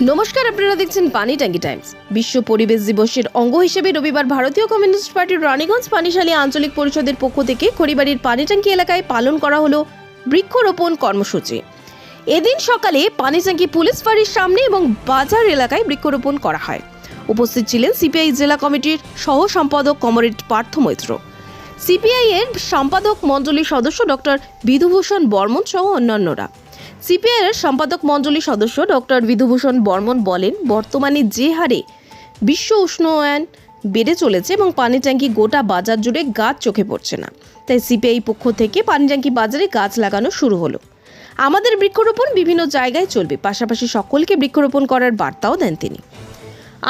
নমস্কার, আপনারা দেখছেন পানি ট্যাঙ্কি টাইমস। বিশ্ব পরিবেশ দিবসের অঙ্গ হিসেবে রবিবার ভারতীয় কমিউনিস্ট পার্টির রানীগঞ্জ পানিশালী আঞ্চলিক পরিষদের পক্ষ থেকে খড়িবাড়ির পানিট্যাঙ্কি এলাকায় পালন করা হলো বৃক্ষরোপণ কর্মসূচি। এদিন সকালে পানিট্যাঙ্কি পুলিশ ফাঁড়ির সামনে এবং বাজার এলাকায় বৃক্ষরোপণ করা হয়। উপস্থিত ছিলেন সিপিআই জেলা কমিটির সহ সম্পাদক কমরেড পার্থ মৈত্র। সিপিআই এর সম্পাদক মণ্ডলীর সদস্য ডক্টর বিধুভূষণ বর্মন সহ অন্যান্যরা। সিপিআই এর সম্পাদক মণ্ডলীর সদস্য ডক্টর বিধুভূষণ বর্মন বলেন, বর্তমানে যে হারে বিশ্ব উষ্ণায়ন বেড়ে চলেছে এবং পানি ট্যাঙ্কি গোটা বাজার জুড়ে গাছ চোখে পড়ছে না। তাই সিপিআই পক্ষ থেকে পানি ট্যাঙ্কি বাজারে গাছ লাগানো শুরু হলো। আমাদের বৃক্ষরোপণ বিভিন্ন জায়গায় চলবে, পাশাপাশি সকলকে বৃক্ষরোপণ করার বার্তাও দেন তিনি।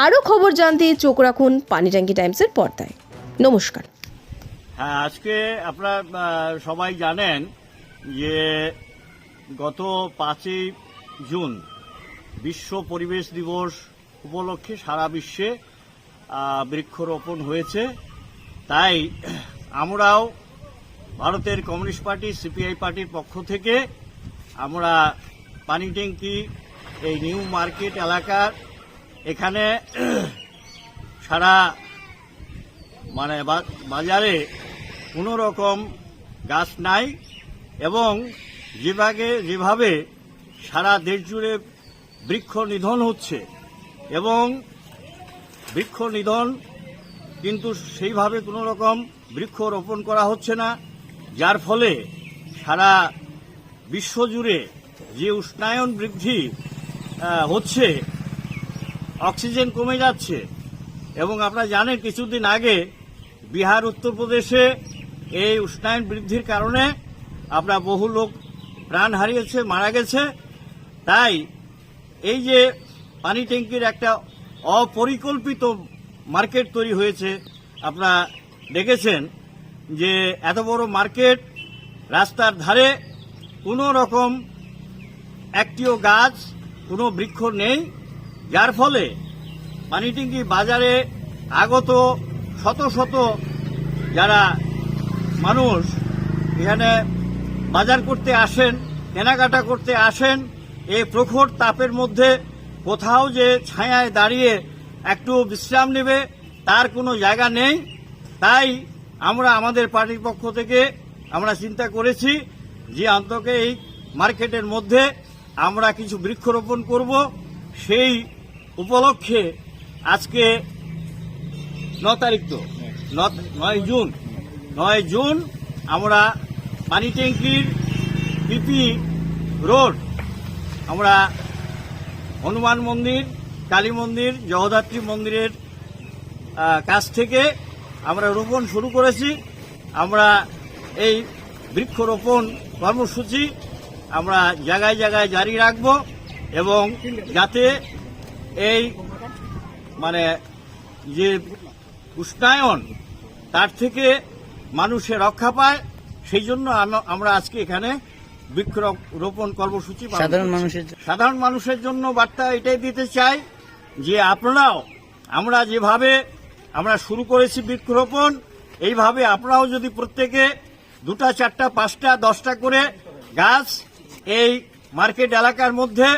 আরও খবর জানতে চোখ রাখুন পানি ট্যাঙ্কি টাইমসের পর্দায়। নমস্কার। হ্যাঁ আজকে আপনারা সবাই জানেন যে গত পাঁচই জুন বিশ্ব পরিবেশ দিবস উপলক্ষে সারা বিশ্বে বৃক্ষরোপণ হয়েছে। তাই আমরাও ভারতের কমিউনিস্ট পার্টি, সিপিআই পার্টির পক্ষ থেকে আমরা পানি ট্যাঙ্কি, এই নিউ মার্কেট এলাকার এখানে সারা মানে বাজারে কোনো রকম গাছ নাই এবং যেভাবে যেভাবে সারা দেশ জুড়ে বৃক্ষ নিধন হচ্ছে এবং বৃক্ষ নিধন কিন্তু সেইভাবে কোনো রকম বৃক্ষ রোপণ করা হচ্ছে না, যার ফলে সারা বিশ্বজুড়ে যে উষ্ণায়ন বৃদ্ধি হচ্ছে, অক্সিজেন কমে যাচ্ছে। এবং আপনারা জানেন কিছুদিন আগে বিহার উত্তরপ্রদেশে এই উষ্ণায়ন বৃদ্ধির কারণে আপনার বহু লোক প্রাণ হারিয়েছে, মারা গেছে। তাই এই যে পানি ট্যাঙ্কির একটা অপরিকল্পিত মার্কেট তৈরি হয়েছে, আপনারা দেখেছেন যে এত বড় মার্কেট রাস্তার ধারে কোনো রকম একটিও গাছ, কোনো বৃক্ষ নেই, যার ফলে পানিট্যাঙ্কি বাজারে আগত শত শত যারা মানুষ, এখানে বাজার করতে আসেন, কেনাকাটা করতে আসেন, এই প্রখর তাপের মধ্যে কোথাও যে ছায়ায় দাঁড়িয়ে একটু বিশ্রাম নেবে, তার কোনো জায়গা নেই। তাই আমরা আমাদের পার্টির পক্ষ থেকে আমরা চিন্তা করেছি যে অন্তকে এই মার্কেটের মধ্যে আমরা কিছু বৃক্ষরোপণ করব। সেই উপলক্ষে আজকে ন তারিখ তো? নয় জুন। নয় জুন আমরা পানি ট্যাঙ্কির পিপি রোড। আমরা হনুমান মন্দির, কালী মন্দির, জগদ্ধাত্রী মন্দিরের কাছ থেকে আমরা রোপণ শুরু করেছি। আমরা এই বৃক্ষরোপণ কর্মসূচি আমরা জায়গায় জায়গায় জারি রাখব এবং যাতে এই মানে যে উষ্ণায়ন, তার থেকে মানুষের রক্ষা পায়। সেই জন্য আম- আমরা আজকে এখানে বৃক্ষরোপণ কর্মসূচি সাধারণ মানুষের সাধারণ মানুষের জন্য বার্তা এটাই দিতে চাই যে আপনারাও আমরা যেভাবে আমরা শুরু করেছি বৃক্ষরোপণ এইভাবে আপনারাও যদি প্রত্যেকে দুটা চারটা পাঁচটা দশটা করে গাছ এই মার্কেট এলাকার মধ্যে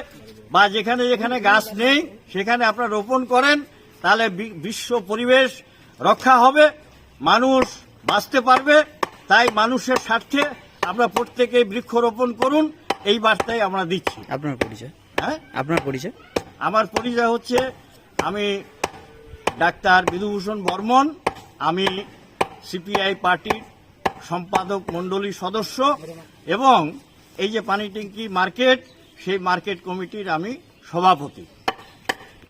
বা যেখানে যেখানে গাছ নেই সেখানে আপনারা রোপণ করেন তাহলে বিশ্ব পরিবেশ রক্ষা হবে মানুষ বাঁচতে পারবে তাই মানুষের স্বার্থে আমরা প্রত্যেকে বৃক্ষরোপণ করুন এই বার্তাই আমরা দিচ্ছি। আপনার পরিচয়? হ্যাঁ? আপনার পরিচয়? আমার পরিচয় হচ্ছে আমি ডাক্তার বিধুভূষণ বর্মন আমি সিপিআই পার্টির সম্পাদক মণ্ডলীর সদস্য এবং এই যে পানি ট্যাঙ্কি মার্কেট সেই মার্কেট কমিটির আমি সভাপতি।